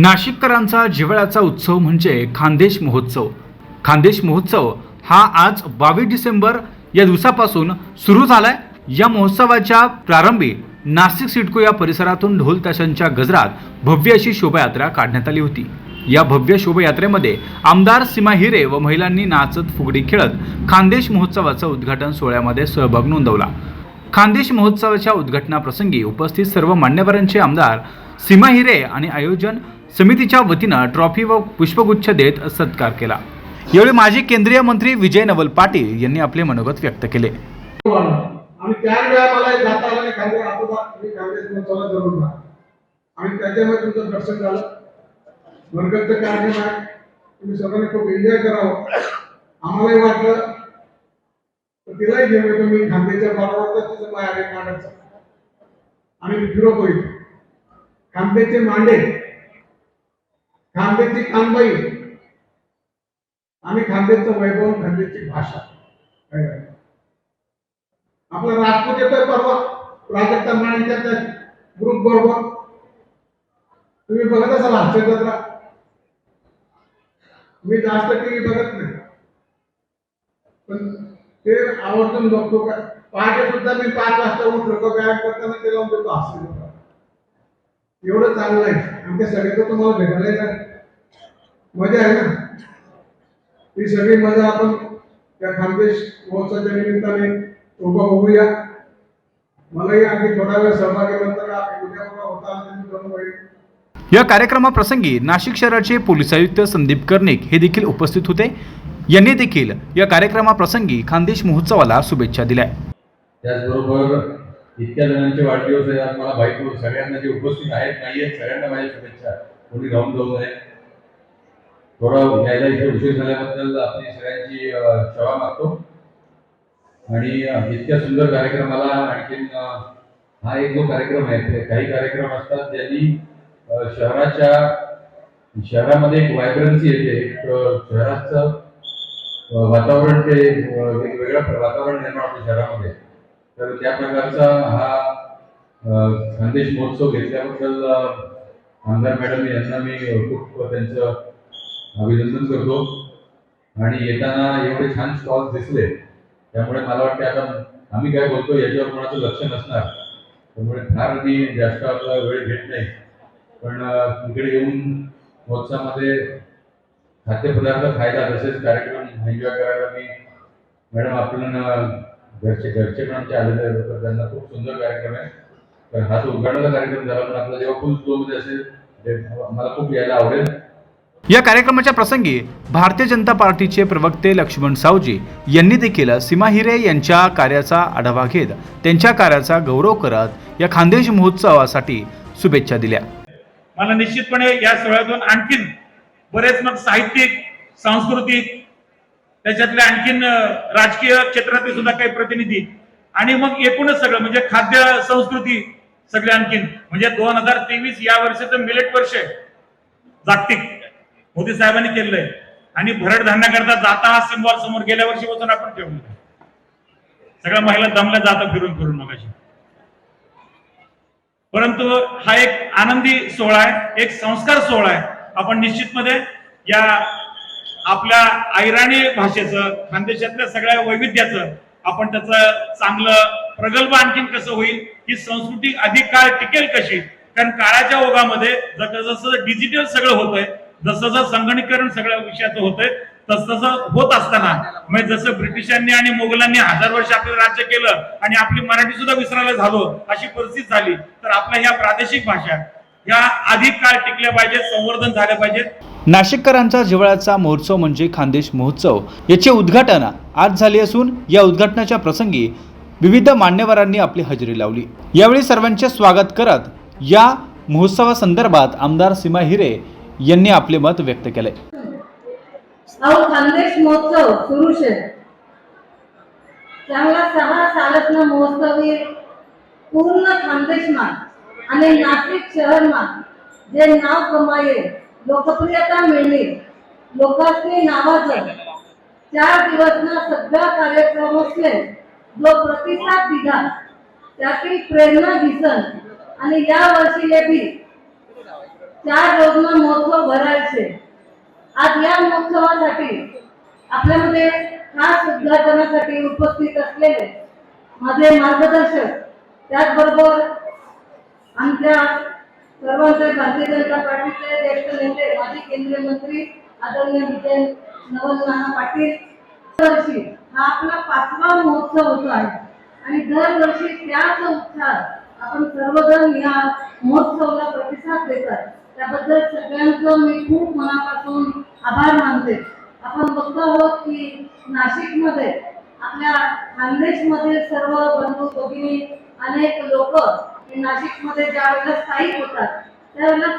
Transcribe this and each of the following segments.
नाशिककरांचा जिव्हाळ्याचा उत्सव म्हणजे खानदेश महोत्सव. खानदेश महोत्सव हा आज बावीस डिसेंबर या दिवसापासून सुरू झालाय. या महोत्सवाच्या प्रारंभी नाशिक सिडको या परिसरातून ढोल ताशांच्या गजरात भव्य अशी शोभायात्रा काढण्यात आली होती. या भव्य शोभायात्रेमध्ये आमदार सीमा हिरे व महिलांनी नाचत फुगडी खेळत खानदेश महोत्सवाचं उद्घाटन सोहळ्यामध्ये सहभाग नोंदवला. खानदेश महोत्सवाच्या उद्घाटनाप्रसंगी उपस्थित सर्व मान्यवरांचे आमदार सीमा हिरे आणि आयोजन समितीच्या वतीनं ट्रॉफी व पुष्पगुच्छ देत सत्कार केला. यावेळी माजी केंद्रीय मंत्री विजय नवल पाटील यांनी आपले मनोगत व्यक्त केले. आणि आणि त्याच्यामुळे तुमचं दर्शन झालं. कार्यक्रम आहे तुम्ही सगळ्यांनी खूप एन्जॉय करावं. आम्हालाही वाटलं. तर तिलाही घेऊन येतो मी खांदेच्या बरोबर तिचं आहे मांडायचं फिरवतो इथे. खांदेचे मांडे खांदेची कानबाई आणि खानदेशचं वैभव खानदेशची भाषा. आपला राजपूत येतोय परवा. प्राजक्ता माणिकच्या त्या ग्रुप बरोबर. तुम्ही बघत असाल हास्य जत्रा? मी जास्त टीव्ही बघत नाही. पण ते आवर्जून बघतो का? पहाटे सुद्धा मी पाच वाजता उठलो का व्यायाम करताना ते लावून देतो हास्य एवढं चांगलं आहे. आमच्या ते सगळे तुम्हाला भेटायला येणार. मजा आहे ना? ही सगळी मजा आपण त्या खानदेश महोत्सवाच्या निमित्ताने उभं होऊया मलाही आणखी थोडा वेळ सहभागीनंतर उद्या मला होता या कार्यक्रमाप्रसंगी नाशिक शहराचे पोलीस आयुक्त संदीप कर्णिक हे देखील उपस्थित होते. यांनी देखील या कार्यक्रमाप्रसंगी खानदेश महोत्सवाला शुभेच्छा दिल्या. त्याचबरोबर इतक्या जणांचे वाढदिवस आहे आज मला सगळ्यांना जे उपस्थित आहेत नाही आहेत सगळ्यांना माझ्या शुभेच्छा. कोणी राहून जाऊ नये. थोडं यायला इथे उशीर झाल्याबद्दल आपली सगळ्यांची क्षमा मागतो. आणि इतक्या सुंदर कार्यक्रमाला आणखीन हा एक जो कार्यक्रम आहे काही कार्यक्रम असतात ज्यांनी शहराच्या शहरामध्ये एक वायब्रन्सी येते. एक शहराचं वातावरण ते एक वेगवेगळं वातावरण निर्माण होतं शहरामध्ये. तर त्या प्रकारचा हा संदेश महोत्सव घेतल्याबद्दल आमदार मॅडम यांना मी खूप त्यांचं अभिनंदन करतो. आणि येताना एवढे छान स्टॉल दिसले त्यामुळे मला वाटते आता आम्ही काय बोलतो याच्यावर कोणाचं लक्ष नसणार. त्यामुळे फार मी जास्त आपला वेळ घेत नाही. पण तिकडे इकडे येऊन महोत्सवामध्ये खाद्यपदार्थ खायला तसेच कार्यक्रम एन्जॉय करायला मी मॅडम आपण घरचे घरचे पण आमचे आलेले आहेत तर त्यांना खूप सुंदर कार्यक्रम आहे. तर हा जो उद्घाटनाचा कार्यक्रम झाला पण आपला जेव्हा फुल फ्लोमध्ये असेल ते मला खूप यायला आवडेल. या कार्यक्रमाच्या प्रसंगी भारतीय जनता पार्टीचे प्रवक्ते लक्ष्मण सावजी यांनी देखील सीमा हिरे यांच्या कार्याचा आढावा घेत त्यांच्या कार्याचा गौरव करत या खानदेश महोत्सवासाठी शुभेच्छा दिल्या. मला निश्चितपणे या सोहळ्यातून आणखीन बरेच मग साहित्यिक सांस्कृतिक त्याच्यातले आणखीन राजकीय क्षेत्रातले सुद्धा काही प्रतिनिधी आणि मग एकूणच सगळं म्हणजे खाद्य संस्कृती सगळे आणखीन. म्हणजे दोन हजार तेवीस या वर्षाचं मिलेट वर्ष आहे. जागतिक. मोदी साहेबांनी केलेलं आहे आणि भरड धान्याकरता जाता हा सिम्बॉल समोर गेल्या वर्षी बसून आपण ठेवलं सगळ्या महिला दमल्या जाता फिरून फिरून मग परंतु हा एक आनंदी सोहळा आहे एक संस्कार सोहळा आहे. आपण निश्चितमध्ये या आपल्या ऐराणी भाषेचं खानदेशातल्या सगळ्या वैविध्याचं आपण त्याचं चांगलं प्रगल्भ आणखीन कसं होईल ही संस्कृती अधिक काळ टिकेल कशी? कारण काळाच्या ओघामध्ये जसं जसं डिजिटल सगळं होतंय. जसं जसं संगणकीकरण सगळ्या विषयाचं होतंय तस तसं होत असताना म्हणजे जसं ब्रिटिशांनी आणि मोगलांनी हजार वर्ष आपलं राज्य केलं आणि आपली मराठी सुद्धा विसरायला झालो अशी परिस्थिती झाली तर आपल्या ह्या प्रादेशिक भाषा ह्या अधिक काळ टिकल्या पाहिजेत संवर्धन झाल्या पाहिजेत. नाशिककरांचा जिव्हाळ्याचा महोत्सव म्हणजे खानदेश महोत्सव. याचे उद्घाटन आज झाले असून या उद्घाटनाच्या प्रसंगी विविध मान्यवरांनी आपली हजेरी लावली. यावेळी सर्वांचे स्वागत करत या महोत्सवासंदर्भात आमदार सीमा हिरे यांनी आपले मत व्यक्त केले अहो खानदेश महोत्सव सुरू છે ચાંગલા સહા સાલસના મહોત્સવે પૂર્ણ ખાનદેશમાં અને નાસિક શહેરમાં જે નાવ કમાયે લોકપ્રિયતા મેળવી लोकांनी नावाचं चार दिवसना सगळ्या कार्यक्रमाचे जो प्रतिसाद दिला त्यातील प्रेरणा दिसन आणि या वर्षी बी चार रोजना महोत्सव भरायचे आज या महोत्सवासाठी आपल्यामध्ये खास उद्घाटनासाठी उपस्थित असलेले माझे मार्गदर्शक त्याचबरोबर आमच्या सर्वांचे भारतीय जनता पार्टीचे ज्येष्ठ नेते माजी केंद्रीय मंत्री आदरणीय विजय नवल नाना पाटील. दरवर्षी हा आपला पाचवा महोत्सव होतो आहे. आणि दरवर्षी त्याच उत्साहात आपण सर्वजण या महोत्सवाला प्रतिसाद देतात त्याबद्दल सगळ्यांचं मी खूप मनापासून आभार मानते. आपण बघतो आहोत की नाशिकमध्ये आपल्या खानदेशमध्ये सर्व बंधू भगिनी अनेक लोक नाशिकमध्ये ज्या वेळेला स्थायिक होतात त्यावेळेला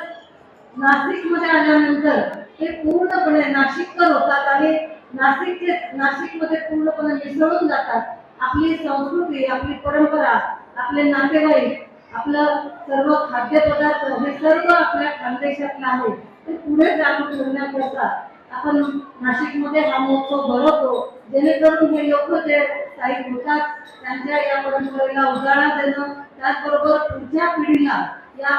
नाशिकमध्ये आल्यानंतर ते पूर्णपणे नाशिककर होतात आणि नाशिकचे नाशिकमध्ये पूर्णपणे मिसळून जातात. आपली संस्कृती आपली परंपरा आपले नातेवाईक आपलं सर्व खाद्यपदार्थ हे सर्व आपल्या खानदेशातलं आहे. ते पुढे चालू ठेवण्याकरता आपण नाशिकमध्ये हा महोत्सव भरवतो. जेणेकरून हे लोक जे काही होतात त्यांच्या या परंपरेला उजाळा देणं त्याचबरोबर पुढच्या पिढीला या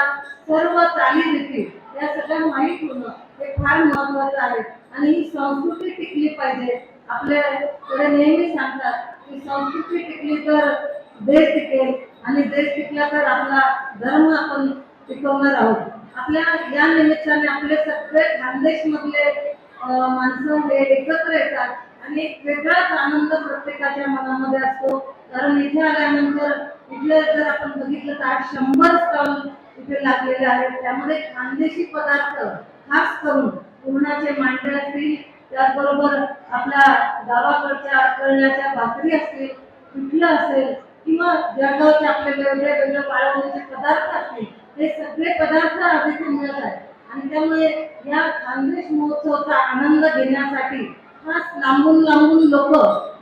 सर्व चालीरीती या सगळ्या माहीत होणं हे फार महत्वाचं आहे. आणि ही संस्कृती टिकली पाहिजे. आपल्याकडे नेहमी सांगतात की संस्कृती टिकली तर देश टिकेल. आणि देश टिकला तर आपला धर्म आपण टिकवणार आहोत. आपल्या या निमित्ताने आपले सगळे खानदेश मधले माणसं हे एकत्र येतात. आणि एक वेगळाच आनंद प्रत्येकाच्या मनामध्ये असतो. कारण इथे आल्यानंतर इथले जर आपण बघितलं तर आज शंभर स्टॉल इथे लागलेले आहेत. त्यामध्ये खानदेशी पदार्थ खास करून पूर्णाचे मांडे असतील त्याचबरोबर आपल्या गावाकडच्या कळण्याच्या भाकरी असतील पिठलं असेल किंवा जळगावचे आपले वेगळे वेगळे वाळवण्याचे पदार्थ असतील हे सगळे पदार्थ आज इथे मिळत आहेत. आणि त्यामुळे या खानदेश महोत्सवाचा आनंद घेण्यासाठी खास लांबून लांबून लोक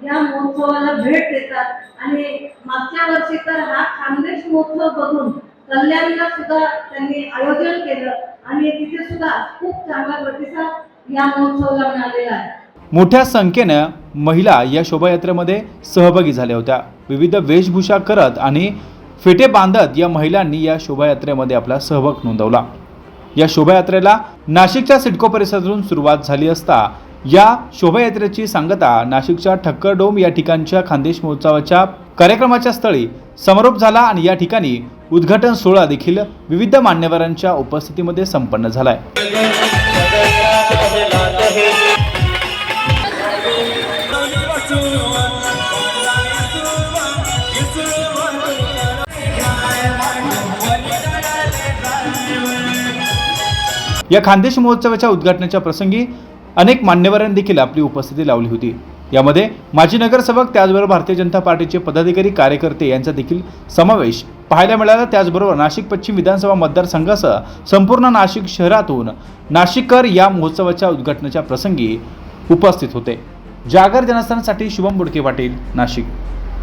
या महोत्सवाला भेट देतात. आणि मागच्या वर्षी तर हा खानदेश महोत्सव बघून कल्याणला सुद्धा त्यांनी आयोजन केलं आणि तिथे सुद्धा खूप चांगला प्रतिसाद या महोत्सवाला मिळालेला आहे. मोठ्या संख्येनं महिला या शोभायात्रेमध्ये सहभागी झाल्या होत्या. विविध वेशभूषा करत आणि फेटे बांधत या महिलांनी या शोभायात्रेमध्ये आपला सहभाग नोंदवला. या शोभायात्रेला नाशिकच्या सिडको परिसरातून सुरुवात झाली असता या शोभायात्रेची सांगता नाशिकच्या ठक्करडोम या ठिकाणच्या खानदेश महोत्सवाच्या कार्यक्रमाच्या स्थळी समारोप झाला आणि या ठिकाणी उद्घाटन सोहळा देखील विविध मान्यवरांच्या उपस्थितीमध्ये संपन्न झाला आहे या खानदेश महोत्सवाच्या उद्घाटनाच्या प्रसंगी अनेक मान्यवरांनी देखील आपली उपस्थिती लावली होती. यामध्ये माजी नगरसेवक त्याचबरोबर भारतीय जनता पार्टीचे पदाधिकारी कार्यकर्ते यांचा देखील समावेश पाहायला मिळाला. त्याचबरोबर नाशिक पश्चिम विधानसभा मतदारसंघासह संपूर्ण नाशिक शहरातून नाशिककर या महोत्सवाच्या उद्घाटनाच्या प्रसंगी उपस्थित होते. जागर जनस्थानासाठी शुभम बुडके पाटील नाशिक.